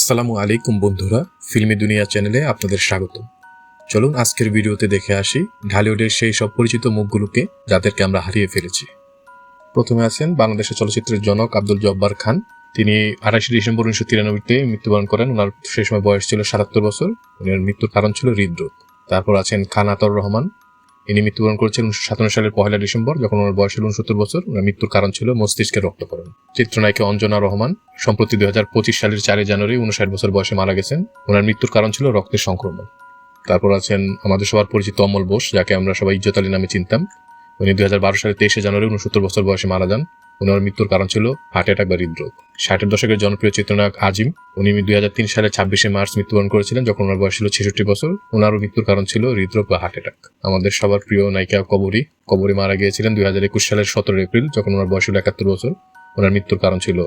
আসসালামু আলাইকুম বন্ধুরা, ফিল্মি দুনিয়া চ্যানেলে আপনাদের স্বাগত চলুন আজকের ভিডিওতে দেখে আসি ঢালিউডের সেই সব পরিচিত মুখগুলোকে যাদেরকে আমরা হারিয়ে ফেলেছি। প্রথমে আছেন বাংলাদেশের চলচ্চিত্রের জনক আব্দুল জব্বার খান। তিনি আঠাশে ডিসেম্বর উনিশশো তিরানব্বইতে মৃত্যুবরণ করেন। ওনার সেই সময় বয়স ছিল সাতাত্তর বছর। ওনার মৃত্যুর কারণ ছিল হৃদরোগ। তারপর আছেন খান আতর রহমান। ইনি মৃত্যুবরণ করেছিলেন উনিশশো সাতান্ন সালের পহেলা ডিসেম্বর, যখন ওনার বয়স ছিল উনসত্তর বছর। ওনার মৃত্যুর কারণ ছিল মস্তিষ্কের রক্তকরণ চিত্রনায়িকা অঞ্জনা রহমান সম্প্রতি দুই পঁচিশ সালের চারই জানুয়ারি উনষাট বছর বয়সে মারা গেছেন। ওনার মৃত্যুর কারণ ছিল রক্তের সংক্রমণ। তারপর আছেন আমাদের সবার পরিচিত অমল বোস, যাকে আমরা সবাই ইজ্জত আলী নামে চিনতাম। উনি দুই হাজার বারো সালের তেইশে জানুয়ারি উনসত্তর বছর বয়সে মারা যান। ওনার মৃত্যুর কারণ ছিল হার্ট অ্যাটাক বা হৃদরোগ। ষাটের দশকের জনপ্রিয় চিত্রনায়ক আজিম, উনি দুই হাজার তিন সালের ছাব্বিশে মার্চ মৃত্যুবরণ করেছিলেন, যখন ওনার বয়স ছিল ছেষট্টি বছর। ওনারও মৃত্যুর কারণ ছিল হৃদরোগ বা হার্ট অ্যাটাক আমাদের সবার প্রিয় নায়িকা কবরী কবরী মারা গিয়েছিলেন দুই হাজার একুশ সালের সতেরো এপ্রিল, যখন ওনার বয়স ছিল একাত্তর বছর। ওনার মৃত্যুর কারণ ছিল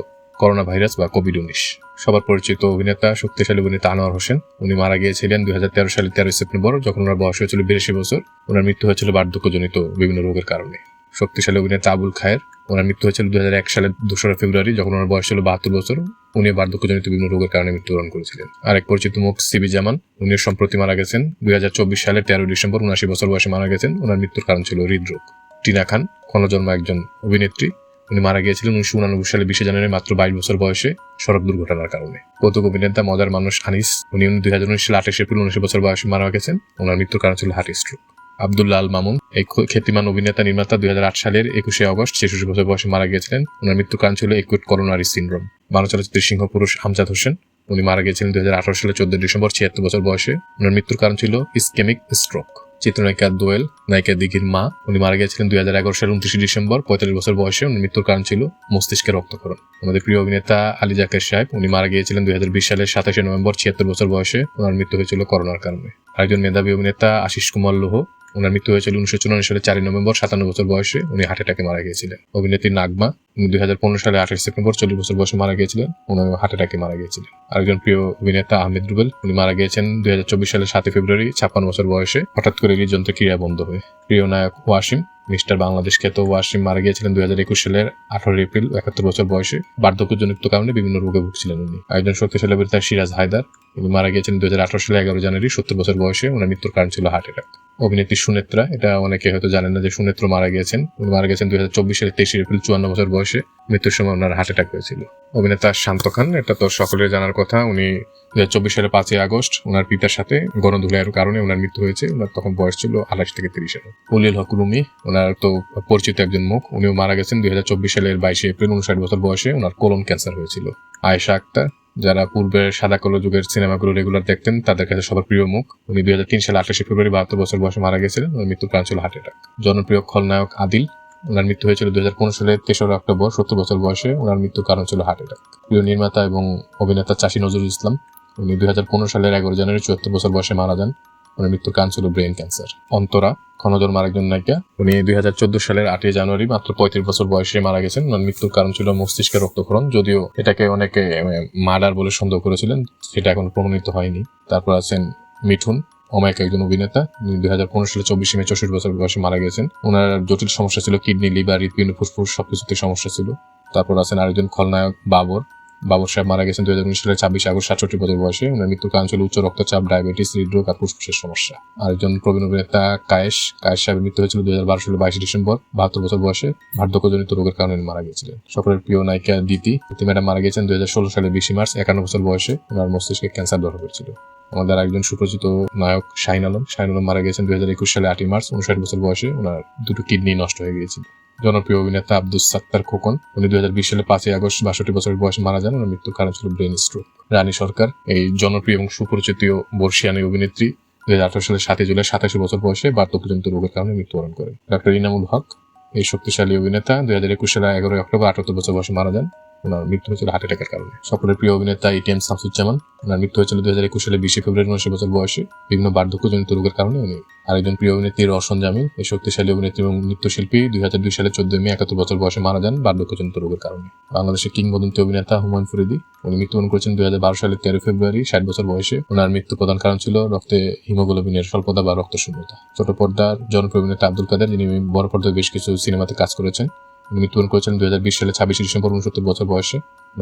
করোনা ভাইরাস বা কোভিড উনিশ। সবার পরিচিত অভিনেতা, শক্তিশালী অভিনেতা আনোয়ার হোসেন, উনি মারা গিয়েছিলেন দুই হাজার তেরো সালের তেরোই সেপ্টেম্বর, যখন ওনার বয়স হয়েছিল বিরাশি বছর। ওনার মৃত্যু হয়েছিল বার্ধক্যজনিত বিভিন্ন রোগের কারণে। শক্তিশালী অভিনেতা আবুল খায়ের। ওনার মৃত্যু হয়েছিল দুই হাজার এক সালের দোসরা ফেব্রুয়ারি, যখন ওনার বয়স ছিল বাহাত্তর বছর। উনি বার্ধক্যজনিত বিভিন্ন রোগের কারণে মৃত্যুবরণ করেছিলেন। আরেক পরিচিত মুখ, সিবি জামান। উনি সম্প্রতি মারা গেছেন দুই হাজার চব্বিশ সালের তেরো ডিসেম্বর, উনাশি বছর বয়সে মারা গেছেন। ওনার মৃত্যুর কারণ ছিল হৃদরোগ। টিনা খান ক্ষণজন্ম একজন অভিনেত্রী। উনি মারা গিয়েছিলেন উনিশশো উনানব্বই সালে বিশে জানুয়ারি, মাত্র বাইশ বছর বয়সে সড়ক দুর্ঘটনার কারণে। কৌতুক অভিনেতা মজার মানুষ আনিস উনি দুই হাজার উনিশ সালে আঠাশ এপ্রিল, উনিশ বছর বয়সে মারা গেছেন। ওনার মৃত্যুর কারণ ছিল হার্ট স্ট্রোক। আব্দুল্লাহ আল মামুন, এই খ্যাতিমান অভিনেতা নির্মাতা দুই হাজার আট সালের একুশে অগস্ট ছেষট্টি বছর বয়সে মারা গিয়েছিলেন। ওনার মৃত্যুর কারণ ছিল একুট করোনারি সিন্ড্রোম। বাংলা চলচ্চিত্রের সিংহ পুরুষ আমজাদ হোসেন, উনি মারা গিয়েছিলেন দুই সালের চোদ্দ ডিসেম্বর ছিয়াত্তর বছর বয়সে। ওনার মৃত্যুর কারণ ছিল ইসকেমিক স্ট্রোক। চিত্রনায়িকা দোয়েল, নায়িকা দিঘির মা, উনি মারা গিয়েছিলেন দুই হাজার এগারো সালের উনত্রিশে ডিসেম্বর, পঁয়তাল্লিশ বছর বয়সে উনি মৃত্যুর কারণ ছিল মস্তিষ্কের রক্তকরণ আমাদের প্রিয় অভিনেতা আলী জাকের সাহেব, উনি মারা গিয়েছিলেন দুই হাজার বিশ সালের সাতাশে নভেম্বর ছিয়াত্তর বছর বয়সে। ওনার মৃত্যু হয়েছিল করোনার কারণে। আরেকজন মেধাবী অভিনেতা আশিস কুমার লোহ ওনার মৃত্যু হয়েছিল উনিশশো চুরানব্বই সালে চারই নভেম্বর, সাতান্ন বছর বয়সে উনি হার্ট অ্যাটাকে মারা গিয়েছিলেন। অভিনেত্রী নাগমা, উনি দুই হাজার পনেরো সালে আঠাশ সেপ্টেম্বর চল্লিশ বছর বয়সে মারা গিয়েছিলেন উনি হার্ট অ্যাটাকে মারা গিয়েছিলেন। আরেকজন প্রিয় অভিনেতা আহমেদ রুবেল, উনি মারা গিয়েছেন দুই হাজার চব্বিশ সালের সাতই ফেব্রুয়ারি, ছাপ্পান্ন বছর বয়সে, হঠাৎ করে হৃদযন্ত্র ক্রিয়া বন্ধ হয়ে। প্রিয় নায়ক ওয়াসিম, মিস্টার বাংলাদেশ খ্যাত ওয়াসিম মারা গিয়েছিলেন দুই হাজার একুশ সালের আঠারো এপ্রিল, একাত্তর বছর বয়সে, বার্ধক্যজনিত কারণে বিভিন্ন রোগে ভুগছিলেন উনি। একজন শক্তিশালী অভিনেতা সিরাজ হায়দার উনি মারা গিয়েছেন দু হাজার আঠারো সালে এগারো জানুয়ারি, সত্তর বছর বয়সে ওনার মৃত্যুর কারণ ছিল হার্ট অ্যাটাক। অভিনেত্রী সুনেত্রা, এটা অনেকে হয়তো জানেন না যে সুনেত্র মারা গিয়েছেন। উনি মারা গেছেন দুই হাজার চব্বিশ সালের তেইশে এপ্রিল, চুয়ান্ন বছর বয়সে মৃত্যুর সময় ওনার হার্ট অ্যাটাক হয়েছিল। অভিনেতা শান্ত খান, এটা তো সকলের জানার কথা, উনি দু হাজার চব্বিশ সালের পাঁচই আগস্ট ওনার পিতার সাথে গণধুলাইয়ের কারণে ওনার মৃত্যু হয়েছে। ওনার তখন বয়স ছিল আঠাশ থেকে তিরিশ উলিল হক রুমি ওনার তো পরিচিত একজন মুখ, উনিও মারা গেছেন দুই হাজার চব্বিশ সালের বাইশে এপ্রিল, উনষাট বছর বয়সে ওনার কোলন ক্যান্সার হয়েছিল। আয়েশা আক্তার যারা পূর্বে সাদা কালো যুগের সিনেমাগুলো রেগুলার দেখতেন, তাদের কাছে সবার প্রিয় মুখ। উনি দুই হাজার তিন সালে আঠাশে ফেব্রুয়ারি বাহাত্তর বছর বয়সে মারা গেছিলেন ওনার মৃত্যুর কারণ ছিল হার্ট অ্যাটাক। জনপ্রিয় খলনায়ক আদিল, ওনার মৃত্যু হয়েছিল দুই হাজার পনেরো সালের তেসরা অক্টোবর, সত্তর বছর বয়সে ওনার মৃত্যুর কারণ ছিল হার্ট অ্যাটাক। প্রিয় নির্মাতা এবং অভিনেতা চাষী নজরুল ইসলাম, উনি দুই হাজার পনেরো সালের এগারো জানুয়ারি চুয়াত্তর বছর বয়সে মারা যান। ওনার মৃত্যুর কারণ ছিল ব্রেন ক্যান্সার অন্তরা ক্ষণজন্ম আরেকজন নায়িকা। উনি দুই হাজার চোদ্দ সালের আটই জানুয়ারি, মাত্র পঁয়ত্রিশ বছর বয়সে মারা গেছেন। ওনার মৃত্যুর কারণ ছিল মস্তিষ্কের রক্তক্ষরণ। যদিও এটাকে অনেকে মার্ডার বলে সন্দেহ করেছিলেন, সেটা এখন প্রমাণিত হয়নি। তারপর আছেন মিঠুন, অমায়িক একজন অভিনেতা। দুই হাজার পনেরো সালে চব্বিশে মে চৌষট্টি বছর বয়সে মারা গেছেন। ওনার জটিল সমস্যা ছিল কিডনি, লিভার, হৃদপিণ্ড, ফুসফুস সবকিছুতে সমস্যা ছিল। তারপর আছেন আরেকজন খলনায়ক, বাবর। বাবর সাহেব মারা গেছেন দুই হাজার উনিশ সালের ছাব্বিশ আগস্ট সাতষট্টি বছর বয়সে। ওনার মৃত্যুর কারণ ছিল উচ্চ রক্তচাপ, ডায়াবেটিস, হৃদরোগ আর ফুসফুসের সমস্যা। আরেকজন প্রবীণ অভিনেতা কায়েশ কায়েশ সাহেবের মৃত্যু হয়েছিল দুই হাজার বারো সালের বাইশে ডিসেম্বর, বাহাত্তর বছর বয়সে। বার্ধক্যজনিত রোগের কারণে মারা গেছিলেন সকলের প্রিয় নায়িকা দিতি দিতি ম্যাডাম মারা গেছেন দুই হাজার ষোলো সালে বিশে মার্চ, একান্ন বছর বয়সে। ওনার মস্তিষ্কে ক্যান্সার ধরা পড়েছিল আমাদের একজন সুপরিচিত নায়ক শাহিন আলম। শাহিন আলম মারা গেছেন দুই হাজার একুশ সালে আটই মার্চ, উনষাট বছর বয়সে। ওনার দুটো কিডনি নষ্ট হয়ে গিয়েছিল। জনপ্রিয় অভিনেতা আব্দুল সাত্তার খোকন, উনি দুই হাজার বিশ সালে পাঁচই আগস্ট বাষট্টি বছর বয়সে মারা যান। ওনার মৃত্যুর কারণ ছিল ব্রেন স্ট্রোক। রানী সরকার, এই জনপ্রিয় এবং সুপরিচিত বর্ষিয়ানি অভিনেত্রী দুই হাজার আঠারো সালের সাতই জুলাই সাতাশি বছর বয়সে বার্ধক্যজনিত রোগের কারণে মৃত্যুবরণ করেন। ডক্টর ইনামুল হক, এই শক্তিশালী অভিনেতা দুই হাজার একুশ সালে এগারোই অক্টোবর আটাত্তর বছর বয়সে মারা যান। ওনার মৃত্যু হয়েছিল হার্ট অ্যাটাকের কারণে। সকলের প্রিয় অভিনেতা এটিএম শামসুজ্জামান, ওনার মৃত্যু হয়েছিল দুই হাজার একুশ সালে বিশে ফেব্রুয়ারি উনিশ বছর বয়সে। বিভিন্ন বার্ধক্যজনিত রোগের কারণে উনি আরেকজন প্রিয় অভিনেত্রী রওশন জামিল এই শক্তিশালী অভিনেত্রী এবং নৃত্যশিল্পী দুই হাজার দুই সালে চোদ্দ মে একাত্তর বছর বয়সে মারা যান বার্ধক্যজনিত রোগের কারণে। বাংলাদেশের কিংবদন্তি অভিনেতা হুমায়ুন ফরিদি, উনি মৃত্যুবরণ করেছেন দুই হাজার বারো সালের তেরো ফেব্রুয়ারি, ষাট বছর বয়সে। ওনার মৃত্যু প্রধান কারণ ছিল রক্তে হিমোগ্লোবিনের স্বল্পতা বা রক্ত শূন্যতা ছোট পর্দার জনপ্রিয় অভিনেতা আব্দুল কাদের, যিনি বড় পর্দায় বেশ কিছু সিনেমাতে কাজ করেছেন। মৃত্যুবরণ করেছেন দুই হাজার বিশ সালে ছাব্বিশে ডিসেম্বর উনসত্তর বছর বয়সে।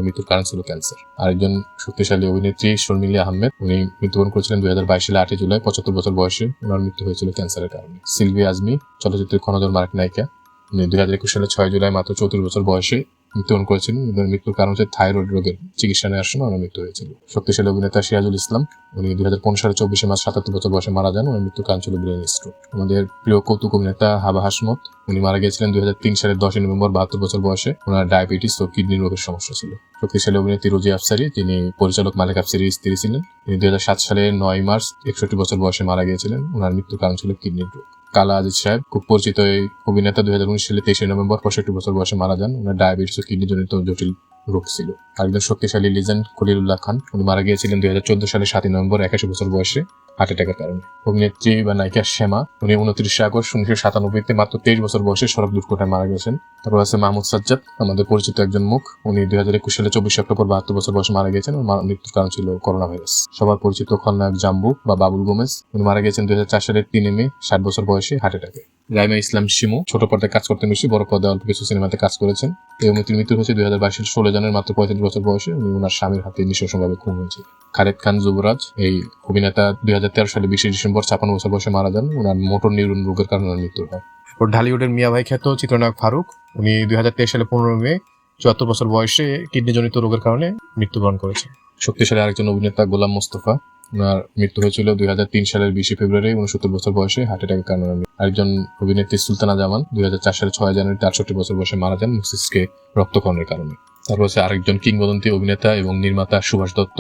মৃত্যুর কারণ ছিল ক্যান্সার। আরেকজন শক্তিশালী অভিনেত্রী শর্মিলি আহমেদ, উনি মৃত্যুবরণ করেছিলেন দুই হাজার সালে আটই জুলাই, পঁচাত্তর বছর বয়সে ওনার মৃত্যু হয়েছিল ক্যান্সারের কারণে। সিলভি আজমি, চলচ্চিত্রের খনজর মার্ক নায়িকা। উনি দুই হাজার একুশ সালে ছয় জুলাই, মাত্র চৌত্রিশ বছর বয়সে মৃত্যুবরণ ওনার মৃত্যুর কারণ হচ্ছে থাইরয়েড রোগের চিকিৎসা নেওয়ার সময় ওনার মৃত্যু হয়েছিল। শক্তিশালী অভিনেতা সিরাজুল ইসলাম, উনি দুই হাজার পনেরো সালে চব্বিশে মাস সাতাত্তর বছর বয়সে মারা যান। ওনার মৃত্যুর কারণ ছিল ব্রেন স্ট্রোক। আমাদের প্রিয় কৌতুক অভিনেতা হাবা হাসমত, উনি মারা গিয়েছিলেন দুই হাজার তিন সালের দশই নভেম্বর বাহাত্তর বছর বয়সে। ওনার ডায়াবেটিস ও কিডনি রোগের সমস্যা ছিল। শক্তিশালী অভিনেত্রী রোজি আফসারি, তিনি পরিচালক মালিক আফসারির স্ত্রী ছিলেন। তিনি দুই হাজার সাত সালে নয় মার্চ একষট্টি বছর বয়সে মারা গিয়েছিলেন। ওনার মৃত্যুর কারণ ছিল কিডনির রোগ। কালা আজিজ সাহেব, খুব পরিচিত এই অভিনেতা দুই হাজার উনিশ সালে তেইশে নভেম্বর পঁয়ষট্টি বছর বয়সে মারা যান। ওনার ডায়াবেটিস ও কিডনি জনিত জটিল রোগ ছিল। আরেকজন শক্তিশালী লিজেন্ড খলিলুল্লাহ খান, উনি মারা গিয়েছিলেন দুই হাজার চোদ্দ সালে সাতই নভেম্বর, একাশি বছর বয়সে হার্ট অ্যাটাকের কারণে। অভিনেত্রী বা নায়িকা শ্যামা, উনি উনত্রিশে আগস্ট উনিশশো সাতানব্বইতে মাত্র তেইশ বছর বয়সে সড়ক দুর্ঘটনায় মারা গেছেন। তারপর আছে মাহমুদ সাজ্জাদ, আমাদের পরিচিত একজন মুখ। উনি দুই হাজার একুশ সালে চব্বিশে অক্টোবর বাহাত্তর বছর বয়সে মারা গেছেন ওর মৃত্যুর কারণ ছিল করোনা ভাইরাস সবার পরিচিত খলনায়ক জাম্বু বা বাবুল গোমেজ। উনি মারা গেছেন দুই হাজার চার সালের তিন মে, ষাট বছর বয়সে হার্ট অ্যাটাকে। রাইমা ইসলাম শিমু, ছোট পর্দায় কাজ করতেন বেশি, বড় পর্দায় অল্প কিছু সিনেমাতে কাজ করেছেন। এবং অভিনেত্রীর মৃত্যু হয়েছে দুই হাজার বাইশ সালের ষোলো জানুয়ারি, মাত্র পঁয়ত্রিশ বছর বয়সে উনি ওনার স্বামীর হাতে নৃশংসভাবে খুন হয়েছে। খালেদ খান যুবরাজ, এই অভিনেতা দুই হাজার তেরো সালে বিশে ডিসেম্বর ছাপান্ন বছর বয়সে মারা যান। ওনার মোটর নিউরন রোগের কারণে মৃত্যু হয়। ওর ঢালিউডের মিয়া ভাই খ্যাত চিত্রনায়ক ফারুক। উনি দুই হাজার তেইশ সালে পনেরো মে চুয়াত্তর বছর বয়সে কিডনিজনিত রোগের কারণে মৃত্যুবরণ করেছে শক্তিশালী আরেকজন অভিনেতা গোলাম মোস্তফা। ওনার মৃত্যু হয়েছিল দুই হাজার তিন সালের বিশে ফেব্রুয়ারি উনসত্তর বছর বয়সে হার্ট অ্যাটাকের কারণে আরেকজন অভিনেত্রী সুলতানা জামান দুই হাজার চার সালের ছয় জানুয়ারি আটষট্টি বছর বয়সে মারা যান মস্তিষ্কে রক্তকরণের কারণে। তারপর হচ্ছে আরেকজন কিংবদন্তি অভিনেতা এবং নির্মাতা সুভাষ দত্ত।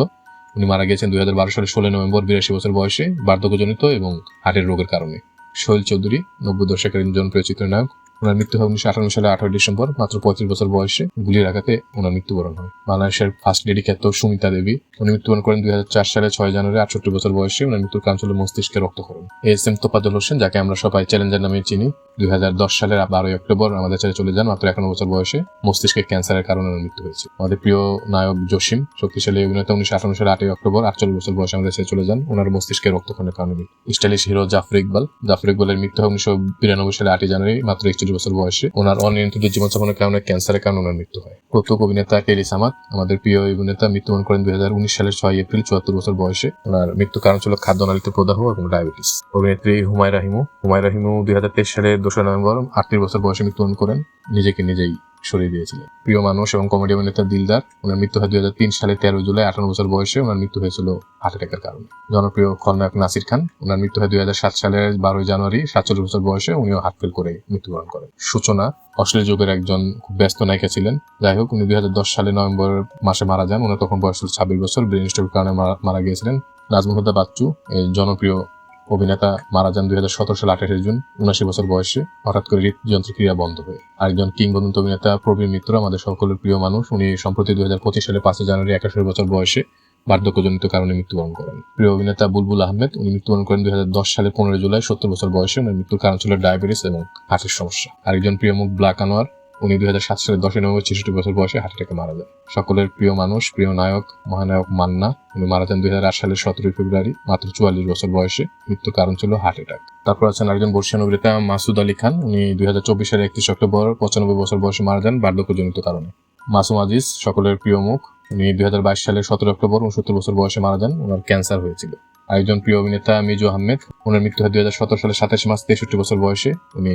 উনি মারা গেছেন দুই হাজার বারো সালের ষোলো নভেম্বর বিরাশি বছর বয়সে বার্ধক্যজনিত এবং হার্টের রোগের কারণে। সোহেল চৌধুরী নব্বই দশকের জনপ্রিয় চিত্রনায়ক। ওনার মৃত্যু হয় উনিশশো আঠারো সালে আঠারো ডিসেম্বর, মাত্র পঁয়ত্রিশ বছর বয়সে গুলির আঘাতে ওনার মৃত্যুবরণ হয়। বাংলাদেশের ফার্স্ট লেডি খ্যাত সুমিতা দেবী, উনি মৃত্যুবরণ করেন দুই চার সালে ছয় জানুয়ারি, আটষট্টি বছর বয়সে ওনার মৃত্যুর কারণ ছিল মস্তিষ্কে রক্তক্ষরণ। এস এম তোপাদুল হোসেন, যাকে আমরা সবাই চ্যালেঞ্জার নামে চিনি, দুই হাজার দশ সালের বারোই অক্টোবর আমাদের ছেড়ে চলে যান, মাত্র একান্ন বছর বয়সে মস্তিষ্কের ক্যান্সারের কারণে ওনার মৃত্যু হয়েছে। আমাদের প্রিয় নায়ক জসিম, শক্তিশালী অভিনেতা, উনিশশো আঠারো সালে আটই অক্টোবর, আটচল্লিশ বছর বয়সে আমাদের ছেড়ে চলে যান, ওনার মস্তিষ্কে রক্তক্ষরণের কারণে স্টাইলিশ হিরো জাফর ইকবাল, জাফর ইকবালের মৃত্যু হয় উনিশশো বিরানব্বই সালে আটই জানুয়ারি, মাত্র একচল্লিশ বছর বয়সে ওনার অনিয়ন্ত্রিত জীবনযাপনের কারণে ক্যান্সারের কারণে ওনার মৃত্যু হয়। কৌতুক অভিনেতা কেলি সামাদ আমাদের প্রিয় অভিনেতা মৃত্যুবরণ করেন দুই হাজার উনিশ সালের ছয় এপ্রিল চুয়াত্তর বছর বয়সে। ওনার মৃত্যুর কারণ ছিল খাদ্যনালীতে প্রদাহ এবং ডায়াবেটিস। অভিনেত্রী হুমায় রাহিমু হুমায় রাহিমু দুই হাজার তেইশ সালের দোসরা নভেম্বর আটত্রিশ বছর বয়সে মৃত্যুবরণ করেন। নিজেকে নিজেই সরিয়ে দিয়েছিলেন। প্রিয় মানুষ এবং কমেডি অভিনেতা দিলদার, ওনার মৃত্যু হয় দুই হাজার তিন সালে তেরো জুলাই, আঠারো বছর বয়সে ওনার মৃত্যু হয়েছিল হার্ট অ্যাটাকের কারণে। জনপ্রিয় খলনায়ক নাসির খান, ওনার মৃত্যু হয় দুই হাজার সাত সালের বারোই জানুয়ারি, সাতচল্লিশ বছর বয়সে উনিও হার্ট ফেল করে মৃত্যুবরণ করেন। সূচনা, অশ্লীল যুগের একজন খুব ব্যস্ত নায়িকা ছিলেন। যাই হোক, উনি দুই হাজার দশ সালে নভেম্বর মাসে মারা যান। ওনার তখন বয়স ছিল ছাব্বিশ বছর। ব্রেন স্ট্রোকের কারণে মারা- গিয়েছিলেন। নাজমুল হুদা বাচ্চু জনপ্রিয় অভিনেতা মারা যান দুই হাজার সতেরো সালে আঠাশে জুন উনাশি বছর বয়সে হঠাৎ করে হৃদযন্ত্র ক্রিয়া বন্ধ হয়ে। আরেকজন কিংবদন্ত অভিনেতা প্রবীণ মিত্র, আমাদের সকলের প্রিয় মানুষ, উনি সম্প্রতি দুই হাজার পঁচিশ সালে পাঁচই জানুয়ারি একাশি বছর বয়সে বার্ধক্যজনিত কারণে মৃত্যুবরণ করেন। প্রিয় অভিনেতা বুলবুল আহমেদ, উনি মৃত্যুবরণ করেন দুই হাজার দশ সালে পনেরো জুলাই, সত্তর বছর বয়সে ওনার মৃত্যুর কারণ ছিল ডায়াবেটিস এবং হার্টের সমস্যা। আরেকজন প্রিয় মুখ ব্লাক আনোয়ার উনি দুই হাজার সাত সালে দশই নভেম্বর ছেষট্টি বছর বয়সে হার্ট অ্যাটাকে মারা যান সকলের প্রিয় মানুষ, প্রিয় নায়ক, মহানায়ক মান্না, উনি মারা যান দুই হাজার আট সালের সতেরোই ফেব্রুয়ারি, মাত্র চুয়াল্লিশ বছর বয়সে। মৃত্যুর কারণ ছিল হার্ট অ্যাটাক। তারপর আছেন একজন বর্ষিয়ান অভিনেতা মাসুদ আলী খান। উনি দুই হাজার চব্বিশ সালের একত্রিশ অক্টোবর, পঁচানব্বই বছর বয়সে মারা যান বার্ধক্যজনিত কারণে। মাসুম আজিজ, সকলের প্রিয় মুখ। উনি দুই হাজার বাইশ সালের সতেরো অক্টোবর উনসত্তর বছর বয়সে মারা যান। ওনার ক্যান্সার হয়েছিল। আরেকজন প্রিয় অভিনেতা মিজু আহমেদ ওনার মৃত্যু হয় দুই হাজার সতেরো সালের সাতাশে মাস তেষট্টি বছর বয়সে। উনি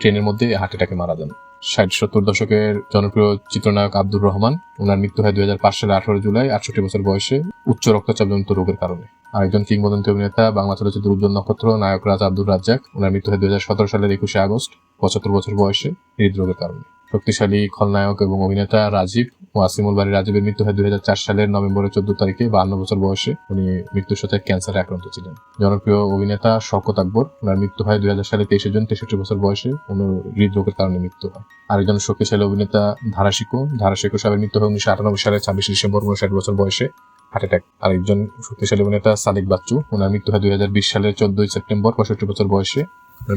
ট্রেনের মধ্যে হার্ট অ্যাটাকে মারা যান। ষাট সত্তর দশকের জনপ্রিয় চিত্রনায়ক আব্দুর রহমান, ওনার মৃত্যু হয় দুই হাজার পাঁচ সালে আঠারো জুলাই, আটষট্টি বছর বয়সে উচ্চ রক্তচাপজনিত রোগের কারণে। আরেকজন কিংবদন্তী অভিনেতা, বাংলা চলচ্চিত্র উজ্জ্বল নক্ষত্র, নায়ক রাজ আব্দুর রাজ্জাক, ওনার মৃত্যু হয় দুই হাজার সতেরো সালের একুশে আগস্ট, পঁচাত্তর বছর বয়সে হৃদরোগের কারণে। শক্তিশালী খলনায়ক এবং অভিনেতা রাজীব ও আসিমুল বাড়ি রাজীবের মৃত্যু হয় দুই হাজার চার সালের নভেম্বরের চোদ্দ তারিখে, বান্ন বছর বয়সে। উনি মৃত্যুর সাথে ক্যান্সারে আক্রান্ত ছিলেন। জনপ্রিয় অভিনেতা শওকত আকবর, ওনার মৃত্যু হয় দুই হাজার সালে, তেইশে জুন, তেষট্টি বছর বয়সে। ওনার হৃদরোগের কারণে মৃত্যু হয়। আরেকজন শক্তিশালী অভিনেতা ধারাশিকো ধারাশিকো সাহেবের মৃত্যু হয় উনিশশো আটানব্বই সালের ছাব্বিশে ডিসেম্বর, উনষাট বছর বয়সে। Heart attack. আরেকজন শক্তিশালী অভিনেতা সাদিক বাচ্চু, ওনার মৃত্যু হয় দুই হাজার বিশ সালের চোদ্দই সেপ্টেম্বর, পঁয়ষট্টি বছর বয়সে।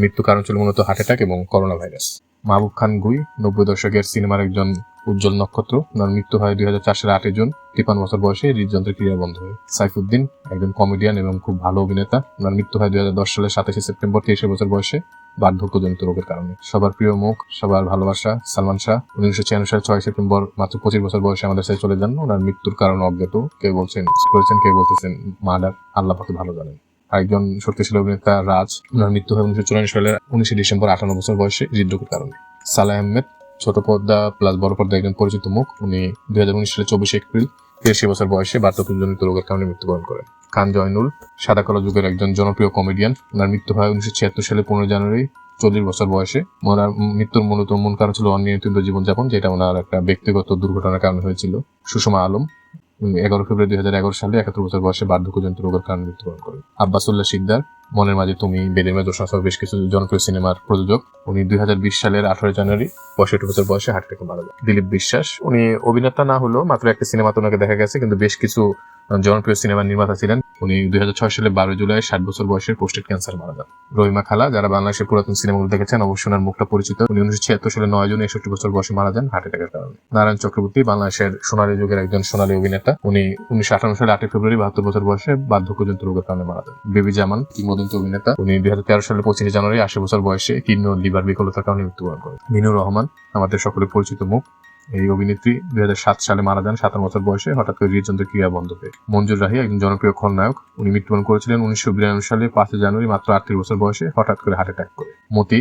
মৃত্যু কারণ ছিল মূলত হার্ট অ্যাটাক এবং করোনা ভাইরাস। মাহবুব খান গুই, নব্বই দশকের সিনেমার একজন উজ্জ্বল নক্ষত্র ওনার মৃত্যু হয় দুই হাজার চার সালের আটই জুন, তিপ্পান্ন বছর বয়সে হৃদযন্ত্রের ক্রিয়া বন্ধ হয়ে। সাইফুদ্দিন একজন কমেডিয়ান এবং খুব ভালো অভিনেতা ওনার মৃত্যু হয় দুই হাজার দশ সালের সাতাশে সেপ্টেম্বর, তেইশে বছর বয়সে বার্ধক্যজনিত রোগের কারণে। সবার প্রিয় মুখ, সবার ভালোবাসা, সালমান শাহ, উনিশশো ছিয়ানব্বই সালে ছয় সেপ্টেম্বর, মাত্র পঁচিশ বছর বয়সে আমাদের সাথে চলে যান। ওনার মৃত্যুর কারণ অজ্ঞাত, কেউ বলছেন, করেছেন, কেউ বলতেছেন, মার্ডার, আল্লাহ পাকে ভালো জানেন। আরেকজন শক্তিশালী অভিনেতা রাজ, ওনার মৃত্যু হয় উনিশশো চুরানব্বই সালের উনিশে ডিসেম্বর আটান্ন বছর বয়সে হৃদরোগের কারণে। সালাহ আহমেদ, ছোট পর্দা প্লাস বড় পর্দা একজন পরিচিত মুখ, উনি দুই হাজার উনিশ সালে চব্বিশে এপ্রিল তিরাশি বছর বয়সে বার্ধক্যজনিত রোগের কারণে মৃত্যুবরণ করেন। খান জয়নুল, সাদা কালো যুগের একজন জনপ্রিয় কমেডিয়ান ওনার মৃত্যু হয় উনিশশো ছিয়াত্তর সালে পনেরো জানুয়ারি চল্লিশ বছর বয়সে। ওনার মৃত্যুর মূলত মূল কারণ ছিল অনিয়ন্ত্রিত জীবনযাপন, যেটা ওনার একটা ব্যক্তিগত দুর্ঘটনার কারণে হয়েছিল। সুষমা আলম এগারো ফেব্রুয়ারি দুই হাজার এগারো সালে একাত্তর বছর বয়সে বার্ধক্যজনিত রোগের কারণে মৃত্যুবরণ করেন আব্বাসুল্লাহ সিকদার মনের মাঝে তুমি বেদের দোষা সহ বেশ কিছু জনপ্রিয় সিনেমার প্রযোজক। উনি দুই হাজার বিশ সালের আঠারো জানুয়ারি পঁয়ষট্টি বছর বয়সে হার্ট অ্যাটাকে মারা যান দিলীপ বিশ্বাস, উনি অভিনেতা না হলেও মাত্র একটা সিনেমাতে ওনাকে দেখা গেছে, কিন্তু বেশ কিছু জনপ্রিয় সিনেমার নির্মাতা ছিলেন উনি দুই হাজার ছয় সালে বারো জুলাই ষাট বছর বয়সের পোস্টেড ক্যান্সার মারা যান। রহিমা খালা, যারা বাংলাদেশের পুরাতন সিনেমাগুলো দেখেছেন, অবশ্যই ওনার মুখটা পরিচিত। উনি উনিশশো ছিয়াত্তর সালে নয় জুন একষট্টি বছর বয়সে মারা যান হার্ট অ্যাটাকের কারণে। নারায়ণ চক্রবর্তী, বাংলাদেশের সোনালী যুগের একজন সোনালী অভিনেতা, উনি উনিশশো আঠারো সালে আটই ফেব্রুয়ারি বাহাত্তর বছর বয়সে বার্ধক্যজনিত রোগের কারণে মারা যান। বেবি জামান, কিংবদন্তি অভিনেতা, উনি দুই হাজার তেরো সালে পঁচিশে জানুয়ারি আশি বছর বয়সে কিডনি লিভার বিকলতার কারণে মৃত্যুবরণ করেন। মিনুর রহমান, আমাদের সকলে পরিচিত মুখ। এই অভিনেত্রী দুই হাজার সাত সালে মারা যান, সাতান্ন বছর বয়সে। হঠাৎ করে হৃদযন্ত্রের ক্রিয়া বন্ধ হয়ে মঞ্জুর রাহি একজন জনপ্রিয় খলনায়ক। উনি মৃত্যুবরণ করেছিলেন উনিশশো বিরানব্বই সালে, পাঁচই জানুয়ারি, মাত্র আটত্রিশ বছর বয়সে। হঠাৎ করে হার্ট অ্যাটাক করে। মতি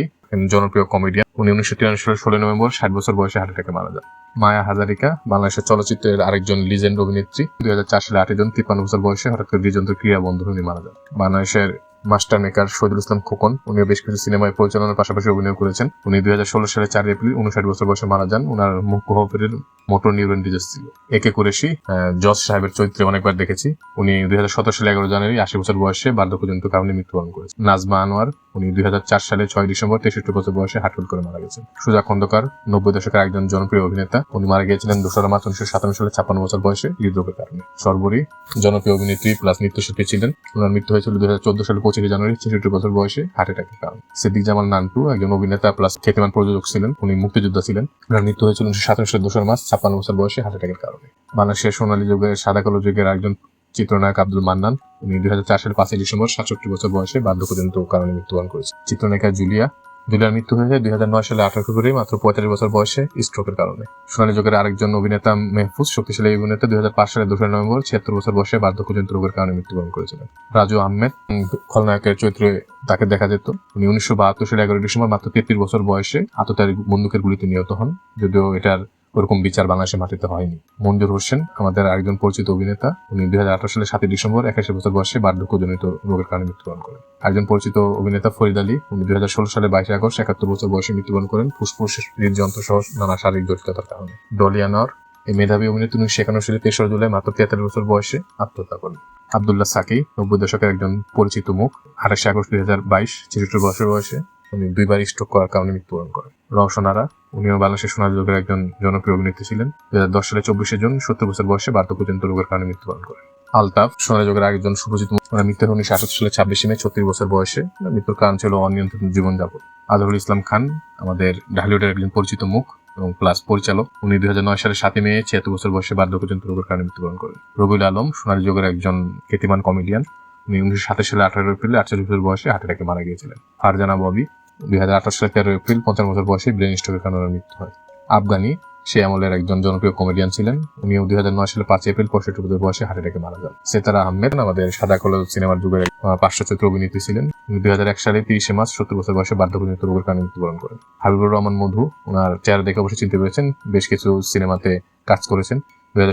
জনপ্রিয় কমেডিয়ান। উনি উনিশশো তিরানব্বই সালের ষোলো নভেম্বর, ষাট বছর বয়সে হার্ট অ্যাটাকে মারা যান। মায়া হাজারিকা, বাংলাদেশের চলচ্চিত্রের আরেকজন লিজেন্ড অভিনেত্রী। দুই হাজার চার সালে আটই জন, তিপ্পান্ন বছর বয়সে হঠাৎ করে হৃদযন্ত্র ক্রিয়া বন্ধ হয়ে মারা যান। বাংলাদেশের মাস্টার মেকার শহীদুল ইসলাম খোকন, উনিও বেশ কিছু সিনেমায় পরিচালনার পাশাপাশি অভিনয় করেছেন। উনি দুই হাজার ষোলো সালে চার এপ্রিল উনষাট বছর বয়সে মারা যান। ওনার মুখ গহ্বরের মোটর নিউরন ডিজিজ ছিল। একে কুরেশি জজ সাহেবের চরিত্রে অনেকবার দেখেছি। উনি দুই হাজার সতেরো সালে এগারো জানুয়ারি আশি বছর বয়সে বার্ধক্যজনিত কারণে মৃত্যুবরণ করেছেন। নাজমা আনোয়ার, উনি দুই হাজার চার সালে ছয় ডিসেম্বর তেষট্টি বছর বয়সে হাটফুট করে মারা গেছেন। সুজা খন্দকার, নব্বই দশকের একজন জনপ্রিয় অভিনেতা, উনি মারা গিয়েছিলেন দোসরা মার্চ উনিশশো সাতান্ন সালে ছাপ্পান্ন বছর বয়সে হৃদরোগের কারণে। সর্বরী জনপ্রিয় অভিনেত্রী প্লাস নৃত্যশিল্পী ছিলেন। ওনার মৃত্যু হয়েছিল দুই হাজার চোদ্দ সালে পঁচিশে জানুয়ারি ছেষট্টি বছর বয়সে হার্ট অ্যাটাকের কারণে। সিদ্দিক জামাল নানটু একজন অভিনেতা প্লাস খ্যাতিমান প্রযোজক ছিলেন, উনি মুক্তিযোদ্ধা ছিলেন। ওনার মৃত্যু হয়েছিল উনিশশো সাতাশ সালের মাস ছাপ্পান্ন বছর বয়সে হার্ট অ্যাটাকের কারণে। বাংলাদেশের সোনালী যুগের সাদা কালো যুগের একজন চিত্রনায়ক আব্দুল মান্নান, উনি দুই হাজার চার সালের পাঁচই ডিসেম্বর সাতষট্টি বছর বয়সে বার্ধক্যজনিত কারণে মৃত্যুবরণ করেছে চিত্রনায়িকা জুলিয়া জুলিয়ার মৃত্যু হয়েছে, দুই হাজার নয় সালে আঠারো ফেব্রুয়ারি, মাত্র পঁয়তাল্লিশ বছর বয়সে স্ট্রোকের কারণে। সোনালী যুগের আরেকজন অভিনেতা মেহফুজ, শক্তিশালী অভিনেতা দুই হাজার পাঁচ সালে দুশো নভেম্বর ছিয়াত্তর বছর বয়সে বার্ধক্যজনিত রোগের কারণে মৃত্যুবরণ করেছিলেন। রাজু আহমেদ খলনায়কের চরিত্রে তাকে দেখা যেত। উনি উনিশশো বাহাত্তর সালে এগারো ডিসেম্বর, মাত্র তেত্রিশ বছর বয়সে আততায়ী বন্দুকের গুলিতে নিহত হন, যদিও এটার ওরকম বিচার বাংলাদেশের মাটিতে হয়নি। মঞ্জুর হোসেন, আমাদের আরেকজন পরিচিত অভিনেতা, উনি দুই হাজার আঠারো সালে সাতই ডিসেম্বর একাশি বছর বয়সে বার্ধক্যজনিত রোগের কারণে মৃত্যুবরণ করেন। একজন পরিচিত অভিনেতা ফরিদ আলী, উনি দুই হাজার ষোলো সালে বাইশে আগস্ট একাত্তর বছর বয়সে মৃত্যুবরণ করেন। ফুসফুস হৃদযন্ত্র সহ নানা শারীরিক জটিলতার কারণে। ডলিয়ানর এই মেধাবী অভিনেত্রী উনিশশো একান্ন সালে তেসরা জুলাই মাত্র তিয়াত্তর বছর বয়সে আত্মহত্যা করেন। আবদুল্লাহ সাকি, নব্বই দশকের একজন পরিচিত মুখ, আঠাশে আগস্ট দুই হাজার বাইশ, ছেষট্টি বছর বয়সে উনি দুইবার স্ট্রোক করার কারণে মৃত্যুবরণ করেন। রওশন আরা উনিও বাংলাদেশের সোনালী যুগের একজন জনপ্রিয় অভিনেত্রী ছিলেন। দু হাজার দশ সালে চব্বিশে জুন সত্তর বছর বয়সে বার্ধক্যজনিত রোগের কারণে মৃত্যুবরণ করেন। আলতাফ সোনালী যুগের একজন সুপরিচিত মৃত্যু হয় উনিশশো আটাত্তর সালে ছাব্বিশে মে ছত্রিশ বছর বয়সে। মৃত্যুর কারণ ছিল অনিয়ন্ত্রিত জীবনযাপন। আজহারুল ইসলাম খান, আমাদের ঢালিউডের একজন পরিচিত মুখ এবং প্লাস পরিচালক, উনি দুই হাজার নয় সালের সাতই মে ছিয়াত্তর বছর বয়সে বার্ধক্যজনিত রোগের কারণে মৃত্যুবরণ করেন। রবিউল আলম সোনালী যুগের একজন খ্যাতিমান কমেডিয়ান উনি উনিশশো সাতাশ সালে আঠারো এপ্রিল আটচল্লিশ বছর বয়সে হার্ট অ্যাটাকে মারা গিয়েছিলেন। ফারজানা ববি দুই হাজার আঠাশ সালে তেরো এপ্রিল পঞ্চান্ন বছর বয়সে ব্রেন স্ট্রোকের কারণে মৃত্যু হয়। আফগানি সে আমলের একজন জনপ্রিয় কমেডিয়ান ছিলেন। উনিও দুই হাজার নয় সালে পাঁচ এপ্রিল পঁয়ষট্টি বছর বয়সে হার্ট অ্যাটাকে মারা যান। সেতারা আহমেদ আমাদের সাদা কালো সিনেমার যুগের পার্শ্বচরিত্র অভিনেত্রী ছিলেন। দুই হাজার এক সালে তিরিশে মার্চ সত্তর বছর বয়সে বার্ধক্যজনিত রোগের কারণে মৃত্যুবরণ করেন। হাবিবুর রহমান মধু, ওনার চেহারা দেখে অবশ্যই চিনতে পেরেছেন। বেশ কিছু সিনেমাতে কাজ করেছেন।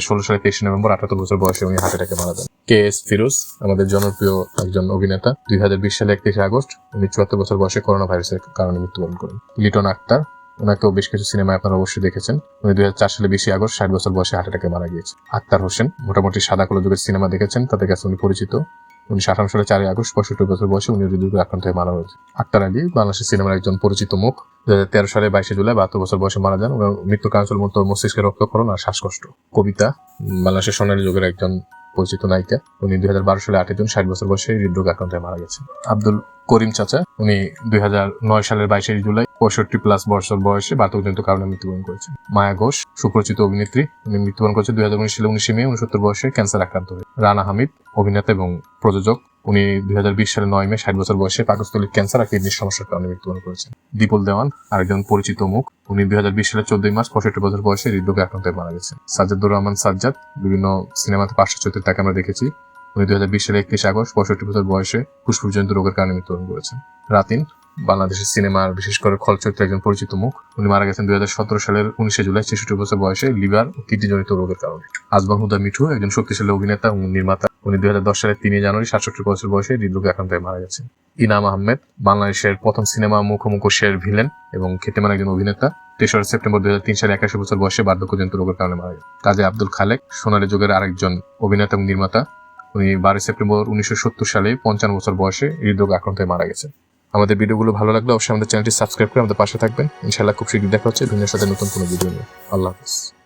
ষোলো সালে তেইশে নভেম্বর আটাত্তর বছর বয়সে উনি হার্ট অ্যাটাকে মারা যান। কে এস ফিরোজ, আমাদের জনপ্রিয় একজন অভিনেতা, দুই হাজার বিশ সালে একত্রিশে আগস্ট উনি চুয়াত্তর বছর বয়সে করোনা ভাইরাসের কারণে মৃত্যুবরণ করেন। লিটন আক্তার, ওনাকেও বেশ কিছু সিনেমায় আপনারা অবশ্যই দেখেছেন। উনি দুই হাজার চার সালে বিশে আগস্ট ষাট বছর বয়সে হার্ট অ্যাটাকে মারা গিয়েছে আক্তার হোসেন, মোটামুটি সাদা কালো যুগের সিনেমা দেখেছেন, তাদের কাছে উনি পরিচিত। উনিশশো আঠারো সালে চারই আগস্ট পঁয়ষট্টি বছর বয়সে উনি হৃদরোগে আক্রান্ত হয়ে মারা হয়েছে। আক্তার আলী বাংলাদেশের সিনেমার একজন পরিচিত মুখ। দু তেরো সালে বাইশে জুলাই বাহাত্তর বছর বয়সে মারা যান। ওনার মৃত্যুর কারণ মতো মস্তিষ্কের রক্তক্ষরণ আর শ্বাসকষ্ট। কবিতা বাংলাদেশের সোনালী যুগের একজন পরিচিত নায়িকা। উনি দুই হাজার বারো সালে আটই জুন ষাট বছর বয়সে হৃদরোগ আক্রান্ত হয়ে মারা গেছেন। আব্দুল করিম চাচা, উনি দুই হাজার নয় সালের বাইশে জুলাই পঁয়ষট্টি প্লাস বছর বয়সে বার্ধক্যজনিত কারণে মৃত্যুবরণ করেছেন। মায়া ঘোষ, সুপরিচিত অভিনেত্রী, উনি মৃত্যুবরণ করেছে দুই হাজার উনিশ সালে উনিশে মে, উনসত্তর বয়সে ক্যান্সার আক্রান্ত হয়ে। রানা হামিদ, অভিনেতা এবং প্রযোজক। উনি দুই সালে নয় মে, ষাট বছর বয়সে পাকস্থলীর ক্যান্সার আর কিডনির সমস্যার কারণে মৃত্যুবরণ করেছেন। দীপল দেওয়ান, আরেকজন পরিচিত মুখ, উনি দুই হাজার বিশ সালে চোদ্দই মার্চ, পঁয়ষট্টি বছর বয়সে হৃদরোগে আক্রান্ত হয়ে মারা গেছেন। সাজ্জাদুর রহমান সাজ্জাদ, বিভিন্ন সিনেমাতে পার্শ্ব চরিত্রে তাকে আমরা দেখেছি। উনি দুই সালে একত্রিশ আগস্ট, পঁয়ষট্টি বছর বয়সে ফুসফুসজনিত রোগের কারণে মৃত্যুবরণ করেছেন। রাতিন, বাংলাদেশের সিনেমার বিশেষ করে খল চরিত্রে একজন পরিচিত মুখ, উনি মারা গেছেন দুই হাজার সতেরো সালের উনিশে জুলাই, ছেষট্টি বছর বয়সে লিভার ও কিডনিজনিত রোগের কারণে। আজমান হুদা মিঠু, একজন শক্তিশালী অভিনেতা এবং নির্মাতা। উনি দুই হাজার দশ সালের তিন জানুয়ারি সাতষট্টি বছর বয়সে হৃদরোগে আক্রান্ত হয়ে মারা গেছেন। ইনাম আহমেদ, বাংলাদেশের প্রথম সিনেমা মুখোমুখের ভিলেন এবং খ্যাতিমান একজন অভিনেতা, তেসরা সেপ্টেম্বর দুই তিন সালে একাশি বছর বয়সে বার্ধক্যজনিত রোগের কারণে মারা গেছেন। কাজী আব্দুল খালেক, সোনালী যুগের আরেকজন অভিনেতা এবং নির্মাতা, উনি বারোই সেপ্টেম্বর উনিশশো সত্তর সালে পঞ্চান্ন বছর বয়সে হৃদরোগ আক্রান্ত হয়ে মারা গেছেন। আমাদের ভিডিওগুলো ভালো লাগলে অবশ্যই আমাদের চ্যানেলটি সাবস্ক্রাইব করে আমাদের পাশে থাকবেন। ইনশাআল্লাহ খুব শীঘ্রই দেখা হচ্ছে। ভিন্ন সাথে নতুন কোনো ভিডিও নিয়ে। আল্লাহ হাফিজ।